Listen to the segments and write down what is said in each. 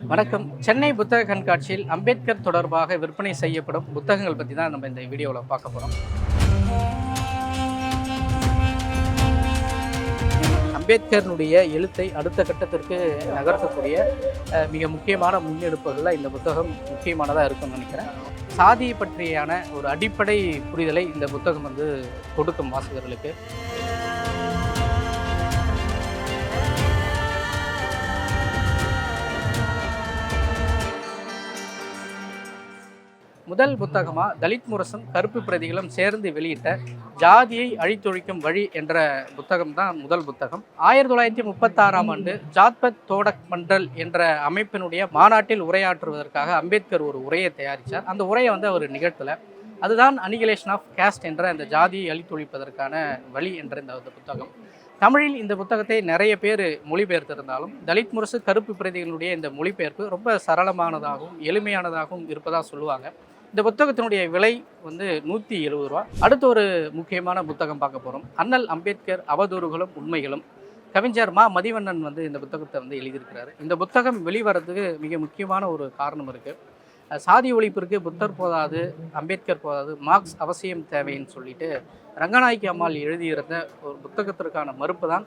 வணக்கம். சென்னை புத்தக கண்காட்சியில் அம்பேத்கர் தொடர்பாக விற்பனை செய்யப்படும் புத்தகங்கள் பற்றி தான் நம்ம இந்த வீடியோவில் பார்க்க போகிறோம் அம்பேத்கருடைய எழுத்தை அடுத்த கட்டத்திற்கு நகர்த்தக்கூடிய மிக முக்கியமான முன்னெடுப்புகளில் இந்த புத்தகம் முக்கியமானதாக இருக்கும்னு நினைக்கிறேன். சாதியை பற்றியான ஒரு அடிப்படை புரிதலை இந்த புத்தகம் வந்து கொடுக்கும் வாசகர்களுக்கு. முதல் புத்தகமாக தலித் முரசும் கருப்பு பிரதிகளும் சேர்ந்து வெளியிட்ட ஜாதியை அழித்தொழிக்கும் வழி என்ற புத்தகம் தான் முதல் புத்தகம். ஆயிரத்தி தொள்ளாயிரத்தி முப்பத்தாறாம் ஆண்டு ஜாத்பத் தோடக் மண்டல் என்ற அமைப்பினுடைய மாநாட்டில் உரையாற்றுவதற்காக அம்பேத்கர் ஒரு உரையை தயாரித்தார் அந்த உரையை வந்து அவர் நிகழ்த்தலை. அதுதான் அனிகிலேஷன் ஆஃப் கேஸ்ட் என்ற அந்த ஜாதியை அழித்தொழிப்பதற்கான வழி என்ற இந்த இந்த புத்தகம். தமிழில் இந்த புத்தகத்தை நிறைய பேர் மொழிபெயர்த்திருந்தாலும் தலித் முரசு கருப்பு பிரதிகளுடைய இந்த மொழிபெயர்ப்பு ரொம்ப சரளமானதாகவும் எளிமையானதாகவும் இருப்பதாக சொல்லுவாங்க. இந்த புத்தகத்தினுடைய விலை வந்து நூற்றி எழுபது ரூபா. அடுத்து ஒரு முக்கியமான புத்தகம் பார்க்க போகிறோம் அண்ணல் அம்பேத்கர் அவதூறுகளும் உண்மைகளும். கவிஞர் மா மதிவண்ணன் வந்து இந்த புத்தகத்தை வந்து எழுதியிருக்கிறாரு. இந்த புத்தகம் வெளிவரதுக்கு மிக முக்கியமான ஒரு காரணம் இருக்குது சாதி ஒழிப்பிற்கு புத்தர் போதாது அம்பேத்கர் போதாது மார்க்ஸ் அவசியம் தேவைன்னு சொல்லிட்டு ரங்கநாயகி அம்மாள் எழுதியிருந்த ஒரு புத்தகத்திற்கான மறுப்பு தான்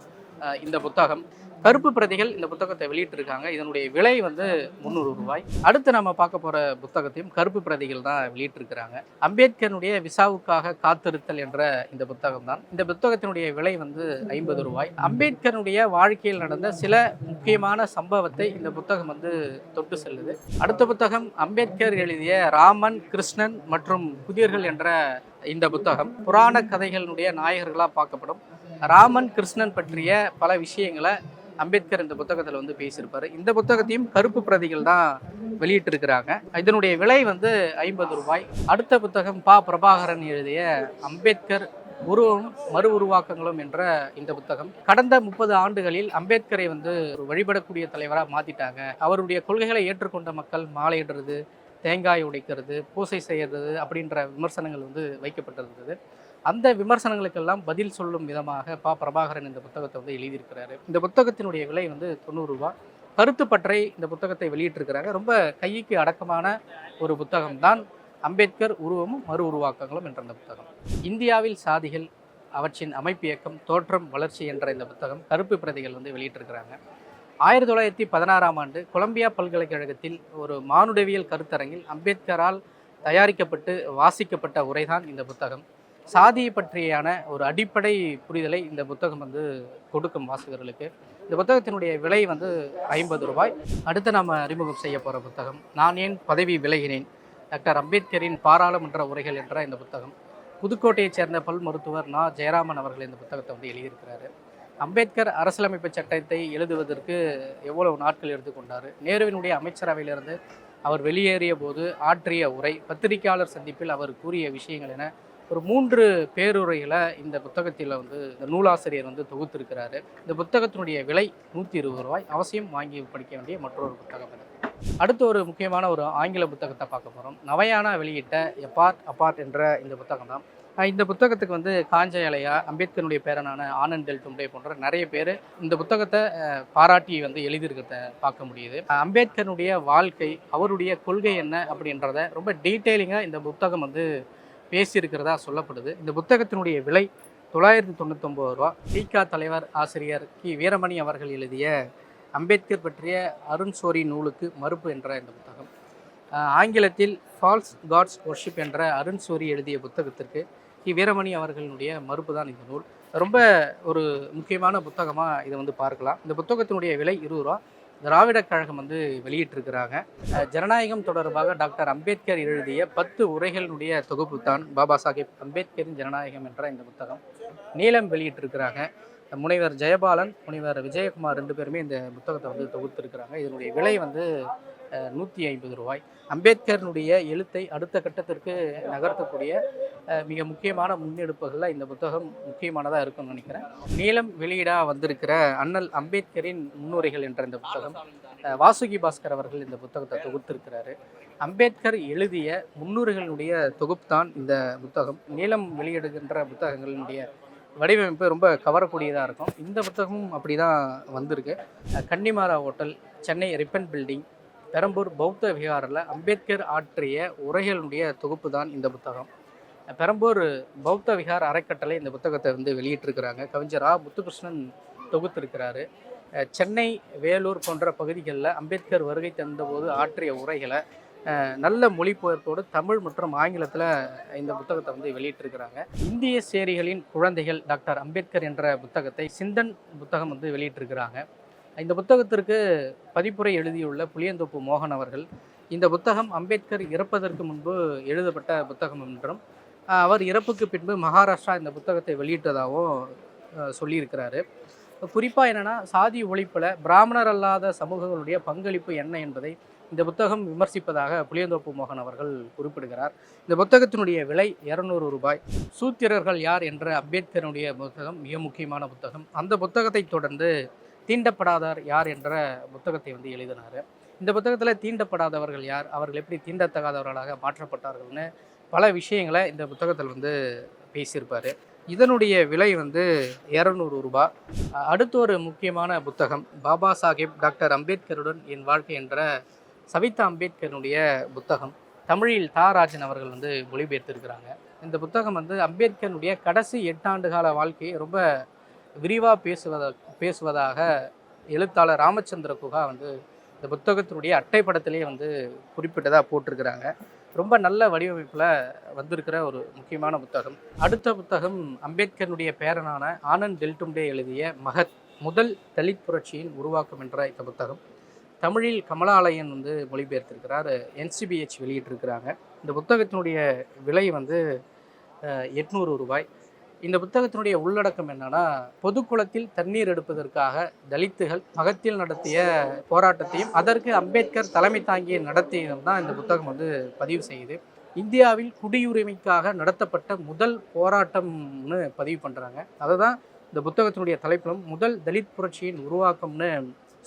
இந்த புத்தகம். கருப்பு பிரதிகள் இந்த புத்தகத்தை வெளியிட்டிருக்காங்க. இதனுடைய விலை வந்து முந்நூறு ரூபாய். அடுத்து நம்ம பார்க்க போகிற புத்தகத்தையும் கருப்பு பிரதிகள் தான் வெளியிட்டிருக்கிறாங்க. அம்பேத்கருடைய விசாவுக்காக காத்திருத்தல் என்ற இந்த புத்தகம் தான். இந்த புத்தகத்தினுடைய விலை வந்து ஐம்பது ரூபாய். அம்பேத்கருடைய வாழ்க்கையில் நடந்த சில முக்கியமான சம்பவத்தை இந்த புத்தகம் வந்து தொட்டு செல்லுது. அடுத்த புத்தகம் அம்பேத்கர் எழுதிய ராமன் கிருஷ்ணன் மற்றும் புதியர்கள் என்ற இந்த புத்தகம். புராண கதைகளினுடைய நாயகர்களாக பார்க்கப்படும். ராமன் கிருஷ்ணன் பற்றிய பல விஷயங்களை அம்பேத்கர் இந்த புத்தகத்தில் வந்து பேசியிருப்பார். இந்த புத்தகத்தையும் கருப்பு பிரதிகள் தான் வெளியிட்டிருக்கிறாங்க. இதனுடைய விலை வந்து ஐம்பது ரூபாய். அடுத்த புத்தகம் பா. பிரபாகரன் எழுதிய அம்பேத்கர் உருவம் மறு உருவாக்கங்களும் என்ற இந்த புத்தகம். கடந்த முப்பது ஆண்டுகளில் அம்பேத்கரை வந்து ஒரு வழிபடக்கூடிய தலைவராக மாற்றிட்டாங்க அவருடைய கொள்கைகளை ஏற்றுக்கொண்ட மக்கள் மாலையிடுறது தேங்காய் உடைக்கிறது பூசை செய்கிறது அப்படின்ற விமர்சனங்கள் வந்து வைக்கப்பட்டிருந்தது. அந்த விமர்சனங்களுக்கெல்லாம் பதில் சொல்லும் விதமாக பா பிரபாகரன் இந்த புத்தகத்தை வந்து எழுதியிருக்கிறாரு. இந்த புத்தகத்தினுடைய விலை வந்து தொண்ணூறு கருத்து கருத்துப்பற்றை இந்த புத்தகத்தை வெளியிட்டிருக்கிறாங்க. ரொம்ப கைக்கு அடக்கமான ஒரு புத்தகம் தான் அம்பேத்கர் உருவமும் மறு உருவாக்கங்களும் என்ற இந்த புத்தகம். இந்தியாவில் சாதிகள் அவற்றின் அமைப்பியக்கம் தோற்றம் வளர்ச்சி என்ற இந்த புத்தகம் கருப்பு பிரதிகள் வந்து வெளியிட்டிருக்கிறாங்க. ஆயிரத்தி தொள்ளாயிரத்தி பதினாறாம் ஆண்டு கொலம்பியா பல்கலைக்கழகத்தில் ஒரு மானுடவியல் கருத்தரங்கில் அம்பேத்கரால் தயாரிக்கப்பட்டு வாசிக்கப்பட்ட உரைதான் இந்த புத்தகம். சாதியை பற்றியான ஒரு அடிப்படை புரிதலை இந்த புத்தகம் வந்து கொடுக்கும் வாசகர்களுக்கு. இந்த புத்தகத்தினுடைய விலை வந்து ஐம்பது ரூபாய். அடுத்து நாம் அறிமுகம் செய்ய போகிற புத்தகம் நான் ஏன் பதவி விலகினேன்? டாக்டர் அம்பேத்கரின் பாராளுமன்ற உரைகள் என்ற இந்த புத்தகம். புதுக்கோட்டையைச் சேர்ந்த பல் மருத்துவர் நா. ஜெயராமன் அவர்கள் இந்த புத்தகத்தை வந்து எழுதியிருக்கிறாரு. அம்பேத்கர் அரசியலமைப்பு சட்டத்தை எழுதுவதற்கு எவ்வளவு நாட்கள் எடுத்துக்கொண்டார் நேருவினுடைய அமைச்சரவையிலிருந்து அவர் வெளியேறிய போது ஆற்றிய உரை பத்திரிகையாளர் சந்திப்பில் அவர் கூறிய விஷயங்கள் என ஒரு மூன்று பேருரைகளை இந்த புத்தகத்தில் வந்து இந்த நூலாசிரியர் வந்து தொகுத்திருக்கிறாரு. இந்த புத்தகத்தினுடைய விலை நூற்றி இருபது ரூபாய். அவசியம் வாங்கி படிக்க வேண்டிய மற்றொரு புத்தகம் இது அடுத்து ஒரு முக்கியமான ஒரு ஆங்கில புத்தகத்தை பார்க்க போகிறோம் நவையானா வெளியிட்ட எப்பார்ட் அப்பார்ட் என்ற இந்த புத்தகம் தான். இந்த புத்தகத்துக்கு வந்து காஞ்ச இலையா அம்பேத்கருடைய பேரனான ஆனந்த் டெல் டும்டே போன்ற நிறைய பேர் இந்த புத்தகத்தை பாராட்டி வந்து எழுதியிருக்கிறத பார்க்க முடியுது. அம்பேத்கருடைய வாழ்க்கை அவருடைய கொள்கை என்ன அப்படின்றத ரொம்ப டீட்டெயிலிங்காக இந்த புத்தகம் வந்து பேசியிருக்கிறதா சொல்லப்படுது. இந்த புத்தகத்தினுடைய விலை தொள்ளாயிரத்தி தொண்ணூத்தொம்பது ரூபா. தீகா தலைவர் ஆசிரியர் கி. வீரமணி அவர்கள் எழுதிய அம்பேத்கர் பற்றிய அருண் சோரி நூலுக்கு மறுப்பு என்ற இந்த புத்தகம். ஆங்கிலத்தில் ஃபால்ஸ் காட்ஸ் ஒர்ஷிப் என்ற அருண் சோரி எழுதிய புத்தகத்திற்கு கி. வீரமணி அவர்களுடைய மறுப்பு தான் இந்த நூல். ரொம்ப ஒரு முக்கியமான புத்தகமாக இதை வந்து பார்க்கலாம். இந்த புத்தகத்தினுடைய விலை இருபது ரூபா. திராவிடக் கழகம் வந்து வெளியிட்டிருக்கிறாங்க. ஜனநாயகம் தொடர்பாக டாக்டர் அம்பேத்கர் எழுதிய பத்து உரைகளினுடைய தொகுப்பு தான் பாபா சாஹேப் அம்பேத்கரின் ஜனநாயகம் என்ற இந்த புத்தகம். நீலம் வெளியிட்டிருக்கிறாங்க. முனைவர் ஜெயபாலன் முனைவர் விஜயகுமார் ரெண்டு பேருமே இந்த புத்தகத்தை வந்து தொகுத்திருக்கிறாங்க. இதனுடைய விலை வந்து நூற்றி ஐம்பது ரூபாய். அம்பேத்கரினுடைய எழுத்தை அடுத்த கட்டத்திற்கு நகர்த்தக்கூடிய மிக முக்கியமான முன்னெடுப்புகளில் இந்த புத்தகம் முக்கியமானதாக இருக்கும்னு நினைக்கிறேன். நீளம் வெளியீடாக வந்திருக்கிற அண்ணல் அம்பேத்கரின் முன்னுரைகள் என்ற இந்த புத்தகம் வாசுகி பாஸ்கர் அவர்கள் இந்த புத்தகத்தை தொகுத்திருக்கிறாரு. அம்பேத்கர் எழுதிய முன்னுரைகளினுடைய தொகுப்பு தான் இந்த புத்தகம். நீளம் வெளியிடுகின்ற புத்தகங்களினுடைய வடிவமைப்பு ரொம்ப கவரக்கூடியதாக இருக்கும். இந்த புத்தகமும் அப்படி தான் வந்திருக்கு Connemara hotel Chennai Ripon building Perambur பௌத்த விகாரில் அம்பேத்கர் ஆற்றிய உரைகளுடைய தொகுப்பு தான் இந்த புத்தகம். பெரம்பூர் பௌத்த விகார் அறக்கட்டளை இந்த புத்தகத்தை வந்து வெளியிட்டிருக்கிறாங்க. கவிஞர் ஆ. முத்துகிருஷ்ணன் தொகுத்திருக்கிறாரு. சென்னை வேலூர் போன்ற பகுதிகளில் அம்பேத்கர் வருகை தந்தபோது ஆற்றிய உரைகளை நல்ல மொழிபெயர்ப்போடு தமிழ் மற்றும் ஆங்கிலத்தில் இந்த புத்தகத்தை வந்து வெளியிட்டிருக்கிறாங்க. இந்திய சேரிகளின் குழந்தைகள் டாக்டர் அம்பேத்கர் என்ற புத்தகத்தை சிந்தன் புத்தகம் வந்து வெளியிட்டிருக்கிறாங்க. இந்த புத்தகத்திற்கு பதிப்புரை எழுதியுள்ள புளியந்தோப்பு மோகன் அவர்கள் இந்த புத்தகம் அம்பேத்கர் இறப்பதற்கு முன்பு எழுதப்பட்ட புத்தகம் என்றும் அவர் இறப்புக்கு பின்பு மகாராஷ்டிரா இந்த புத்தகத்தை வெளியிட்டதாகவும் சொல்லியிருக்கிறாரு. குறிப்பாக என்னென்னா சாதி ஒழிப்பில் பிராமணர் அல்லாத சமூகங்களுடைய பங்களிப்பு என்ன என்பதை இந்த புத்தகம் விமர்சிப்பதாக புளியந்தோப்பு மோகன் அவர்கள் குறிப்பிடுகிறார். இந்த புத்தகத்தினுடைய விலை இரநூறு ரூபாய். சூத்திரர்கள் யார் என்ற அம்பேத்கருடைய புத்தகம் மிக முக்கியமான புத்தகம். அந்த புத்தகத்தை தொடர்ந்து தீண்டப்படாதார் யார் என்ற புத்தகத்தை வந்து எழுதினார். இந்த புத்தகத்தில் தீண்டப்படாதவர்கள் யார்? அவர்கள் எப்படி தீண்டத்தகாதவர்களாக மாற்றப்பட்டார்கள்னு பல விஷயங்களை இந்த புத்தகத்தில் வந்து பேசியிருப்பார். இதனுடைய விலை வந்து இரநூறு ரூபா. அடுத்து ஒரு முக்கியமான புத்தகம் பாபா சாஹேப் டாக்டர் அம்பேத்கருடன் என் வாழ்க்கை என்ற சவிதா அம்பேத்கருடைய புத்தகம். தமிழில் தாராஜன் அவர்கள் வந்து மொழிபெயர்த்திருக்கிறாங்க. இந்த புத்தகம் வந்து அம்பேத்கருடைய கடைசி எட்டாண்டு கால வாழ்க்கையை ரொம்ப விரிவாக பேசுவதாக பேசுவதாக எழுத்தாளர் ராமச்சந்திர குகா வந்து இந்த புத்தகத்தினுடைய அட்டைப்படத்திலே வந்து குறிப்பிட்டதாக போட்டிருக்கிறாங்க. ரொம்ப நல்ல வடிவமைப்பில் வந்திருக்கிற ஒரு முக்கியமான புத்தகம். அடுத்த புத்தகம் அம்பேத்கருடைய பேரனான ஆனந்த் டெல்டும்டே எழுதிய மகத் முதல் தலித் புரட்சியின் உருவாக்கம் என்ற இந்த புத்தகம். தமிழில் கமலாலயன் வந்து மொழிபெயர்த்திருக்கிறார் என்சிபிஹெச் வெளியிட்டிருக்கிறாங்க. இந்த புத்தகத்தினுடைய விலை வந்து எட்நூறு ரூபாய். இந்த புத்தகத்தினுடைய உள்ளடக்கம் என்னன்னா பொதுக்குளத்தில் தண்ணீர் எடுப்பதற்காக தலித்துகள் மகத்தில் நடத்திய போராட்டத்தையும் அதற்கு அம்பேத்கர் தலைமை தாங்கிய நடத்தியதும் தான் இந்த புத்தகம் வந்து பதிவு செய்யுது. இந்தியாவில் குடியுரிமைக்காக நடத்தப்பட்ட முதல் போராட்டம்னு பதிவு பண்ணுறாங்க அதை தான் இந்த புத்தகத்தினுடைய தலைப்பிலும் முதல் தலித் புரட்சியின் உருவாக்கம்னு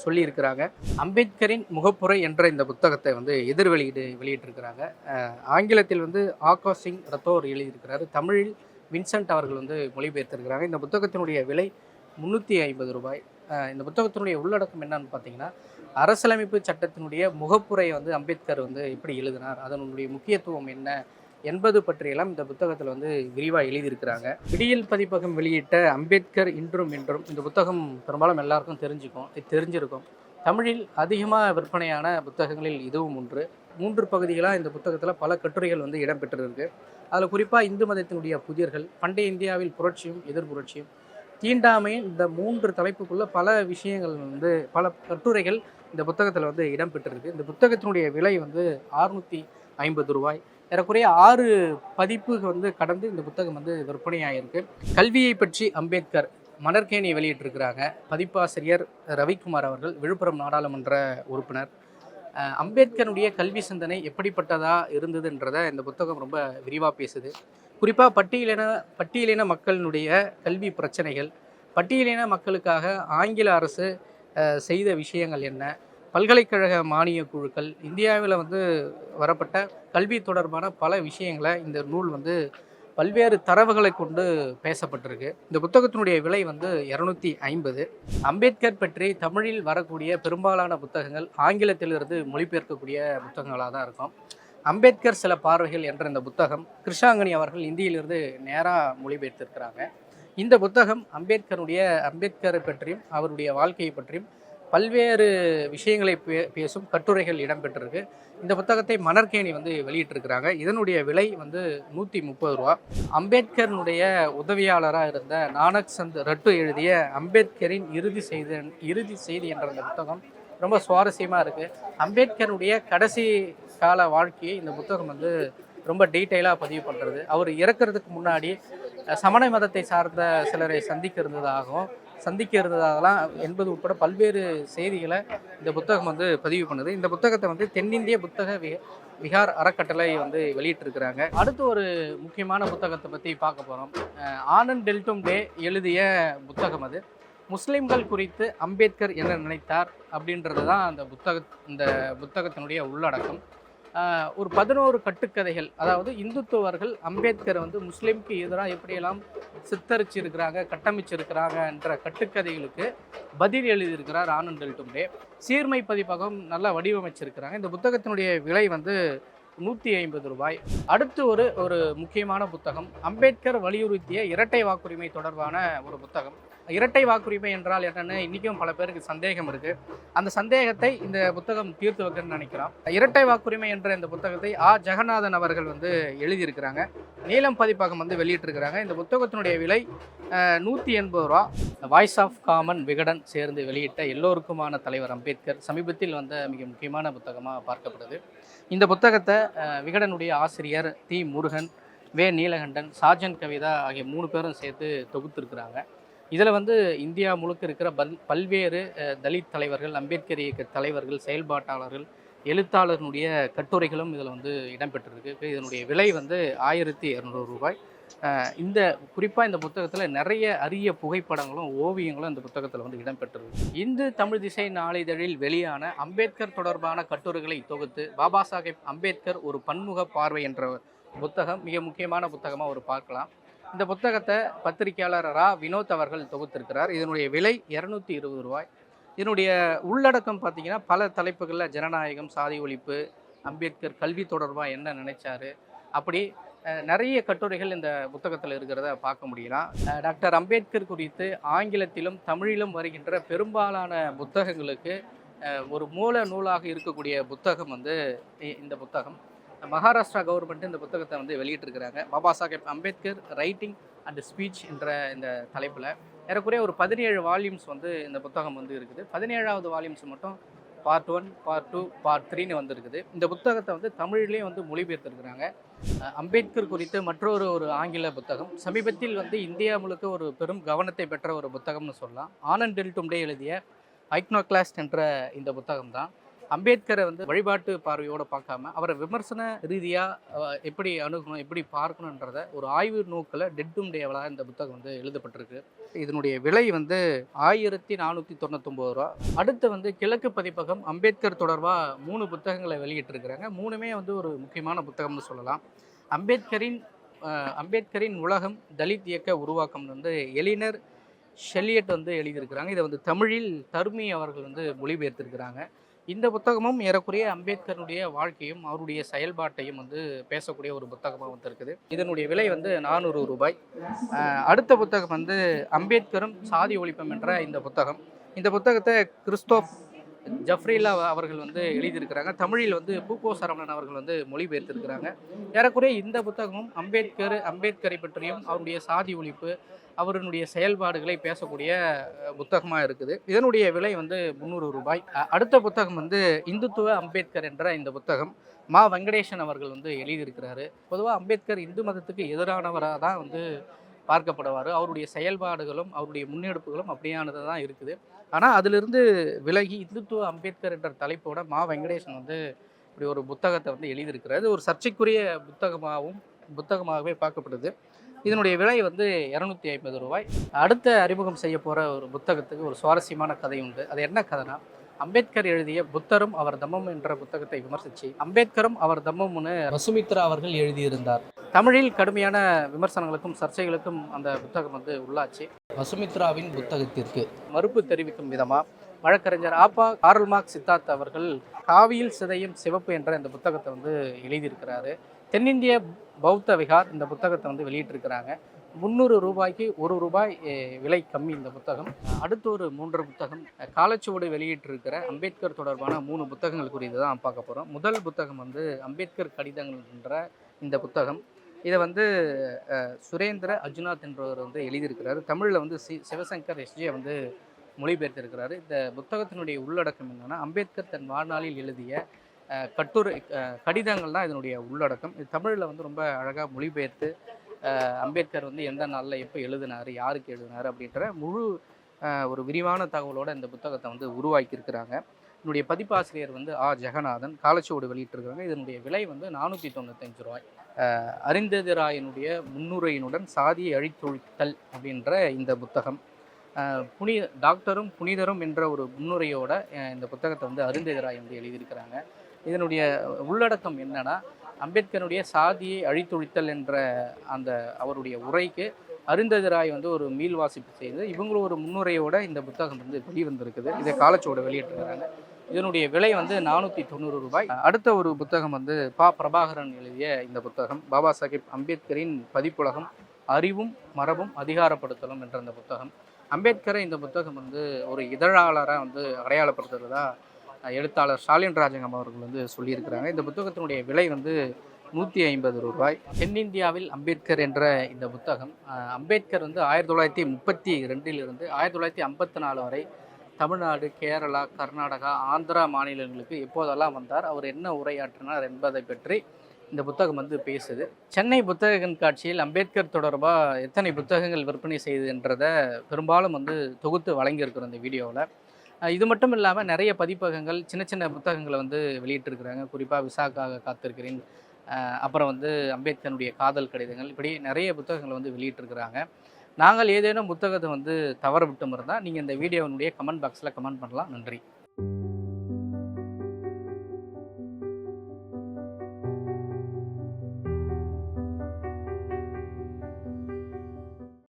சொல்லியிருக்கிறாங்க. அம்பேத்கரின் முகப்புரை என்ற இந்த புத்தகத்தை வந்து எதிர் வெளியீடு வெளியிட்டிருக்கிறாங்க. ஆங்கிலத்தில் வந்து ஆகாஷ் சிங் ரத்தோர் எழுதியிருக்கிறாரு. தமிழில் வின்சென்ட் அவர்கள் வந்து மொழிபெயர்த்திருக்கிறாங்க. இந்த புத்தகத்தினுடைய விலை முந்நூற்றி ஐம்பது ரூபாய். இந்த புத்தகத்தினுடைய உள்ளடக்கம் என்னன்னு பார்த்தீங்கன்னா அரசியலமைப்பு சட்டத்தினுடைய முகப்புரை வந்து அம்பேத்கர் வந்து எப்படி எழுதினார். அதனுடைய முக்கியத்துவம் என்ன என்பது பற்றியெல்லாம் இந்த புத்தகத்தில் வந்து விரிவாக எழுதியிருக்கிறாங்க. விடியல் பதிப்பகம் வெளியிட்ட அம்பேத்கர் இன்றும் இன்றும் இந்த புத்தகம் பெரும்பாலும் எல்லாருக்கும் தெரிஞ்சுக்கும் தெரிஞ்சிருக்கும். தமிழில் அதிகமாக விற்பனையான புத்தகங்களில் இதுவும் ஒன்று. மூன்று பகுதிகளாக இந்த புத்தகத்தில் பல கட்டுரைகள் வந்து இடம்பெற்றிருக்கு. அதில் குறிப்பாக இந்து மதத்தினுடைய புதிர்கள் பண்டைய இந்தியாவில் புரட்சியும் எதிர்புரட்சியும் தீண்டாமை இந்த மூன்று தலைப்புக்குள்ள பல விஷயங்கள் வந்து பல கட்டுரைகள் இந்த புத்தகத்தில் வந்து இடம்பெற்றிருக்கு. இந்த புத்தகத்தினுடைய விலை வந்து அறுநூற்றி ஐம்பது ரூபாய். ஏறக்குறைய ஆறு பதிப்பு வந்து கடந்து இந்த புத்தகம் வந்து விற்பனையாயிருக்கு. கல்வியை பற்றி அம்பேத்கர் மணற்கேணி வெளியிட்டிருக்கிறாங்க. பதிப்பாசிரியர் ரவிக்குமார் அவர்கள் விழுப்புரம் நாடாளுமன்ற உறுப்பினர். அம்பேத்கருடைய கல்வி சிந்தனை எப்படிப்பட்டதாக இருந்ததுன்றத இந்த புத்தகம் ரொம்ப விரிவாக பேசுது. குறிப்பாக பட்டியலின பட்டியலின மக்களினுடைய கல்வி பிரச்சனைகள் பட்டியலின மக்களுக்காக ஆங்கில அரசு செய்த விஷயங்கள் என்ன பல்கலைக்கழக மானிய குழுக்கள் இந்தியாவில் வந்து வரப்பட்ட கல்வி தொடர்பான பல விஷயங்களை இந்த நூல் வந்து பல்வேறு தரவுகளை கொண்டு பேசப்பட்டிருக்கு. இந்த புத்தகத்தினுடைய விலை வந்து இரநூத்தி ஐம்பது. அம்பேத்கர் பற்றி தமிழில் வரக்கூடிய பெரும்பாலான புத்தகங்கள் ஆங்கிலத்திலிருந்து மொழிபெயர்க்கக்கூடிய புத்தகங்களாக தான் இருக்கும். அம்பேத்கர் சில பார்வைகள் என்ற இந்த புத்தகம் கிருஷ்ணாங்கனி அவர்கள் இந்தியிலிருந்து நேராக மொழிபெயர்த்திருக்கிறாங்க. இந்த புத்தகம் அம்பேத்கருடைய அம்பேத்கரை பற்றியும் அவருடைய வாழ்க்கையை பற்றியும் பல்வேறு விஷயங்களை பே பேசும் கட்டுரைகள் இடம்பெற்றிருக்கு. இந்த புத்தகத்தை மணற்கேணி வந்து வெளியிட்டிருக்கிறாங்க. இதனுடைய விலை வந்து நூற்றி முப்பது ரூபா. அம்பேத்கரனுடைய உதவியாளராக இருந்த நானக் சந்த் ரட்டு எழுதிய அம்பேத்கரின் இறுதி செய்தி இறுதி செய்தி என்ற அந்த புத்தகம் ரொம்ப சுவாரஸ்யமாக இருக்குது அம்பேத்கருடைய கடைசி கால வாழ்க்கையை இந்த புத்தகம் வந்து ரொம்ப டீட்டெயிலாக பதிவு பண்ணுறது அவர் இறக்கிறதுக்கு முன்னாடி சமண மதத்தை சார்ந்த சிலரை சந்திக்க இருந்ததாகவும் சந்திக்க இருந்ததாகலாம் என்பது உட்பட பல்வேறு செய்திகளை இந்த புத்தகம் வந்து பதிவு பண்ணுது. இந்த புத்தகத்தை வந்து தென்னிந்திய புத்தக விகார் அறக்கட்டளை வந்து வெளியிட்டிருக்கிறாங்க. அடுத்து ஒரு முக்கியமான புத்தகத்தை பற்றி பார்க்க போகிறோம் ஆனந்த் டெல்டும் டே எழுதிய புத்தகம் அது. முஸ்லீம்கள் குறித்து அம்பேத்கர் என்ன நினைத்தார் அப்படின்றது தான் அந்த புத்தக இந்த புத்தகத்தினுடைய உள்ளடக்கம். ஒரு பதினோரு கட்டுக்கதைகள். அதாவது இந்துத்துவர்கள் அம்பேத்கர் வந்து முஸ்லீம்க்கு எதிராக எப்படியெல்லாம் சித்தரிச்சிருக்கிறாங்க கட்டமைச்சிருக்கிறாங்க என்ற கட்டுக்கதைகளுக்கு பதில் எழுதியிருக்கிறார் ஆனந்த் டெல்டும்டே சீர்மை பதிப்பகம் நல்லா வடிவமைச்சிருக்கிறாங்க. இந்த புத்தகத்தினுடைய விலை வந்து நூற்றி ஐம்பது ரூபாய். அடுத்து ஒரு ஒரு முக்கியமான புத்தகம். அம்பேத்கர் வலியுறுத்திய இரட்டை வாக்குரிமை தொடர்பான ஒரு புத்தகம். இரட்டை வாக்குரிமை என்றால் என்னன்னு இன்றைக்கும் பல பேருக்கு சந்தேகம் இருக்குது அந்த சந்தேகத்தை இந்த புத்தகம் தீர்த்து வைக்கணும்னு நினைக்கிறோம். இரட்டை வாக்குரிமை என்ற இந்த புத்தகத்தை ஆ. ஜெகநாதன் அவர்கள் வந்து எழுதியிருக்கிறாங்க. நீலம் பதிப்பகம் வந்து வெளியிட்டிருக்கிறாங்க. இந்த புத்தகத்தினுடைய விலை நூற்றி எண்பது ரூபா. வாய்ஸ் ஆஃப் காமன் விகடன் சேர்ந்து வெளியிட்ட எல்லோருக்குமான தலைவர் அம்பேத்கர் சமீபத்தில் வந்த மிக முக்கியமான புத்தகமாக பார்க்கப்படுது. இந்த புத்தகத்தை விகடனுடைய ஆசிரியர் தி முருகன் வே. நீலகண்டன் சாஜன் கவிதா ஆகிய மூணு பேரும் சேர்த்து தொகுத்திருக்கிறாங்க. இதில் வந்து இந்தியா முழுக்க இருக்கிற பல் பல்வேறு தலித் தலைவர்கள் அம்பேத்கர் இயக்க தலைவர்கள் செயல்பாட்டாளர்கள் எழுத்தாளர்களுடைய கட்டுரைகளும் இதில் வந்து இடம்பெற்றிருக்கு. இதனுடைய விலை வந்து ஆயிரத்தி இரநூறு ரூபாய். இந்த குறிப்பாக இந்த புத்தகத்தில் நிறைய அரிய புகைப்படங்களும் ஓவியங்களும் இந்த புத்தகத்தில் வந்து இடம்பெற்றிருக்கு. இந்து தமிழ் திசை நாளிதழில் வெளியான அம்பேத்கர் தொடர்பான கட்டுரைகளை தொகுத்து பாபா சாஹேப் அம்பேத்கர் ஒரு பன்முக பார்வை என்ற புத்தகம் மிக முக்கியமான புத்தகமாக ஒரு பார்க்கலாம். இந்த புத்தகத்தை பத்திரிகையாளர் ரா வினோத் அவர்கள் தொகுத்திருக்கிறார். இதனுடைய விலை இரநூத்தி இருபது ரூபாய். இதனுடைய உள்ளடக்கம் பார்த்தீங்கன்னா பல தலைப்புகளில் ஜனநாயகம் சாதி ஒழிப்பு அம்பேத்கர் கல்வி தொடர்பாக என்ன நினைச்சாரு அப்படி நிறைய கட்டுரைகள் இந்த புத்தகத்தில் இருக்கிறத பார்க்க முடியலாம். டாக்டர் அம்பேத்கர் குறித்து ஆங்கிலத்திலும் தமிழிலும் வருகின்ற பெரும்பாலான புத்தகங்களுக்கு ஒரு மூல நூலாக இருக்கக்கூடிய புத்தகம் வந்து இந்த புத்தகம். மகாராஷ்டிரா கவர்மெண்ட் இந்த புத்தகத்தை வந்து வெளியிட்டிருக்கிறாங்க. Baba Saheb Ambedkar writing and speech என்ற இந்த தலைப்பில் ஏறக்குறைய ஒரு பதினேழு வால்யூம்ஸ் வந்து இந்த புத்தகம் வந்து இருக்குது. பதினேழாவது வால்யூம்ஸ் மட்டும் part one part two part த்ரீன்னு வந்திருக்குது. இந்த புத்தகத்தை வந்து தமிழ்லேயும் வந்து மொழிபெயர்த்திருக்கிறாங்க. அம்பேத்கர் குறித்து மற்றொரு ஒரு ஆங்கில புத்தகம். சமீபத்தில் வந்து இந்தியா முழுக்க ஒரு பெரும் கவனத்தை பெற்ற ஒரு புத்தகம்னு சொல்லலாம். ஆனந்த் டெல்டும்டே எழுதிய ஐக்னோ கிளாஸ்ட் என்ற இந்த புத்தகம் தான் அம்பேத்கரை வந்து வழிபாட்டு பார்வையோடு பார்க்காம அவரை விமர்சன ரீதியாக எப்படி அணுகணும் எப்படி பார்க்கணுன்றத ஒரு ஆய்வு நோக்கில் டெட்டும் டேவலாக இந்த புத்தகம் வந்து எழுதப்பட்டிருக்கு. இதனுடைய விலை வந்து ஆயிரத்தி நானூற்றி தொண்ணூத்தொம்பது ரூபா. அடுத்து வந்து கிழக்கு பதிப்பகம் அம்பேத்கர் தொடர்பாக மூணு புத்தகங்களை வெளியிட்டிருக்கிறாங்க. மூணுமே வந்து ஒரு முக்கியமான புத்தகம்னு சொல்லலாம். அம்பேத்கரின் அம்பேத்கரின் உலகம் தலித் இயக்க உருவாக்கம் வந்து எலினர் ஷெல்லியட் வந்து எழுதியிருக்கிறாங்க. இதை வந்து தமிழில் தர்மி அவர்கள் வந்து மொழிபெயர்த்திருக்கிறாங்க. இந்த புத்தகமும் ஏறக்குறைய அம்பேத்கருடைய வாழ்க்கையும் அவருடைய செயல்பாட்டையும் வந்து பேசக்கூடிய ஒரு புத்தகமாக வந்து இருக்குது இதனுடைய விலை வந்து நானூறு ரூபாய். அஹ், அடுத்த புத்தகம் வந்து அம்பேத்கரும் சாதி ஒழிப்பம் என்ற இந்த புத்தகம். இந்த புத்தகத்தை கிறிஸ்தோப் ஜஃப்ரீலா அவர்கள் வந்து எழுதியிருக்கிறாங்க. தமிழில் வந்து பூக்கோ சரவணன் அவர்கள் வந்து மொழிபெயர்த்திருக்கிறாங்க. ஏறக்குறைய இந்த புத்தகமும் அம்பேத்கர் அம்பேத்கரை பற்றியும் அவருடைய சாதி ஒழிப்பு அவருடைய செயல்பாடுகளை பேசக்கூடிய புத்தகமாக இருக்குது. இதனுடைய விலை வந்து முந்நூறு ரூபாய். அடுத்த புத்தகம் வந்து இந்துத்துவ அம்பேத்கர் என்ற இந்த புத்தகம் மா வெங்கடேசன் அவர்கள் வந்து எழுதியிருக்கிறாரு. பொதுவாக அம்பேத்கர் இந்து மதத்துக்கு எதிரானவராக தான் வந்து பார்க்கப்படுவார். அவருடைய செயல்பாடுகளும் அவருடைய முன்னெடுப்புகளும் அப்படியானது தான் இருக்குது. ஆனால் அதிலிருந்து விலகி இந்துத்துவ அம்பேத்கர் என்ற தலைப்போட மா வெங்கடேசன் வந்து இப்படி ஒரு புத்தகத்தை வந்து எழுதியிருக்கிறார். ஒரு சர்ச்சைக்குரிய புத்தகமாகவும் புத்தகமாகவே பார்க்கப்படுது. இதனுடைய விலை வந்து இரநூத்தி ஐம்பது ரூபாய். அடுத்த அறிமுகம் செய்ய போகிற ஒரு புத்தகத்துக்கு ஒரு சுவாரஸ்யமான கதை உண்டு அது என்ன கதைனா அம்பேத்கர் எழுதிய புத்தரும் அவர் தம்மம் என்ற புத்தகத்தை விமர்சித்து அம்பேத்கரும் அவர் தம்மம்னு வசுமித்ரா அவர்கள் எழுதியிருந்தார். தமிழில் கடுமையான விமர்சனங்களுக்கும் சர்ச்சைகளுக்கும் அந்த புத்தகம் வந்து உள்ளாச்சு. வசுமித்ராவின் புத்தகத்திற்கு. மறுப்பு தெரிவிக்கும் விதமாக வழக்கறிஞர் ஆப்பா கார்ல் மார்க் சித்தார்த் அவர்கள் காவியில் சிதையும் சிவப்பு என்ற இந்த புத்தகத்தை வந்து எழுதியிருக்கிறாரு. தென்னிந்திய பௌத்த விகார் இந்த புத்தகத்தை வந்து வெளியிட்டிருக்கிறாங்க. முந்நூறு ரூபாய்க்கு ஒரு ரூபாய் விலை கம்மி இந்த புத்தகம். அடுத்து ஒரு மூன்று புத்தகம் காலச்சுவடு வெளியிட்டிருக்கிற அம்பேத்கர் தொடர்பான மூணு புத்தகங்கள் குறித்து தான் பார்க்க போகிறோம் முதல் புத்தகம் வந்து அம்பேத்கர் கடிதங்கள் என்ற இந்த புத்தகம். இதை வந்து சுரேந்திர அர்ஜுனாத் என்பவர் வந்து எழுதியிருக்கிறார். தமிழில் வந்து சி சிவசங்கர் எஸ்ஜே வந்து மொழிபெயர்த்திருக்கிறாரு. இந்த புத்தகத்தினுடைய உள்ளடக்கம் என்னென்னா அம்பேத்கர் தன் வாழ்நாளில் எழுதிய கட்டுரை கடிதங்கள் தான் இதனுடைய உள்ளடக்கம். இது தமிழில் வந்து ரொம்ப அழகாக மொழிபெயர்த்து அம்பேத்கர் வந்து எந்த நாளில் எப்போ எழுதினார் யாருக்கு எழுதினார் அப்படின்ற முழு ஒரு விரிவான தகவலோட இந்த புத்தகத்தை வந்து உருவாக்கியிருக்கிறாங்க. இதனுடைய பதிப்பாசிரியர் வந்து ஆ. ஜெகநாதன் காலச்சோடு வெளியிட்டிருக்கிறாங்க. இதனுடைய விலை வந்து நானூற்றி தொண்ணூத்தஞ்சு ரூபாய். அஹ், முன்னுரையினுடன் சாதியை அழித்தொழித்தல் அப்படின்ற இந்த புத்தகம். புனி டாக்டரும் புனிதரும் என்ற ஒரு முன்னுரையோட இந்த புத்தகத்தை வந்து அருந்ததிராய் வந்து எழுதியிருக்கிறாங்க. இதனுடைய உள்ளடக்கம் என்னன்னா அம்பேத்கருடைய சாதியை அழித்தொழித்தல் என்ற அந்த அவருடைய உரைக்கு அருந்ததிராய் வந்து ஒரு மீள் வாசிப்பு செய்து இவங்களும் ஒரு முன்னுரையோட இந்த புத்தகம் வந்து வெளிவந்திருக்குது. இதை காலச்சோடு வெளியிட்டிருக்கிறாங்க. இதனுடைய விலை வந்து நானூற்றி தொண்ணூறு ரூபாய். அடுத்த ஒரு புத்தகம் வந்து பா. பிரபாகரன் எழுதிய இந்த புத்தகம். பாபா சாஹிப் அம்பேத்கரின் பதிப்புலகம் அறிவும் மரபும் அதிகாரப்படுத்தலும் என்ற அந்த புத்தகம். அம்பேத்கரை இந்த புத்தகம் வந்து ஒரு இதழாளராக வந்து அடையாளப்படுத்துறதா எழுத்தாளர் ஸ்டாலின் ராஜங்கம் அவர்கள் வந்து சொல்லியிருக்கிறாங்க. இந்த புத்தகத்தினுடைய விலை வந்து நூற்றி ஐம்பது ரூபாய். தென்னிந்தியாவில் அம்பேத்கர் என்ற இந்த புத்தகம் அம்பேத்கர் வந்து ஆயிரத்தி தொள்ளாயிரத்தி முப்பத்தி ரெண்டிலிருந்து ஆயிரத்தி தொள்ளாயிரத்தி ஐம்பத்தி நாலு வரை தமிழ்நாடு கேரளா கர்நாடகா ஆந்திரா மாநிலங்களுக்கு எப்போதெல்லாம் வந்தார் அவர் என்ன உரையாற்றினார் என்பதை பற்றி இந்த புத்தகம் வந்து பேசுது. சென்னை புத்தக கண்காட்சியில் அம்பேத்கர் தொடர்பாக எத்தனை புத்தகங்கள் விற்பனை செய்துன்றதை பெரும்பாலும் வந்து தொகுத்து வழங்கியிருக்கிறோம் இந்த வீடியோவில் இது மட்டும் இல்லாமல் நிறைய பதிப்பகங்கள் சின்ன சின்ன புத்தகங்களை வந்து வெளியிட்டிருக்கிறாங்க. குறிப்பாக விசாக்காக காத்திருக்கிறேன். அப்புறம் வந்து அம்பேத்கருடைய காதல் கடிதங்கள். இப்படி நிறைய புத்தகங்களை வந்து வெளியிட்டிருக்கிறாங்க. நாங்கள் ஏதேனும் புத்தகத்தை வந்து தவற விட்டும் இருந்தால் நீங்கள் இந்த வீடியோவினுடைய கமெண்ட் பாக்ஸில் கமெண்ட் பண்ணலாம். நன்றி.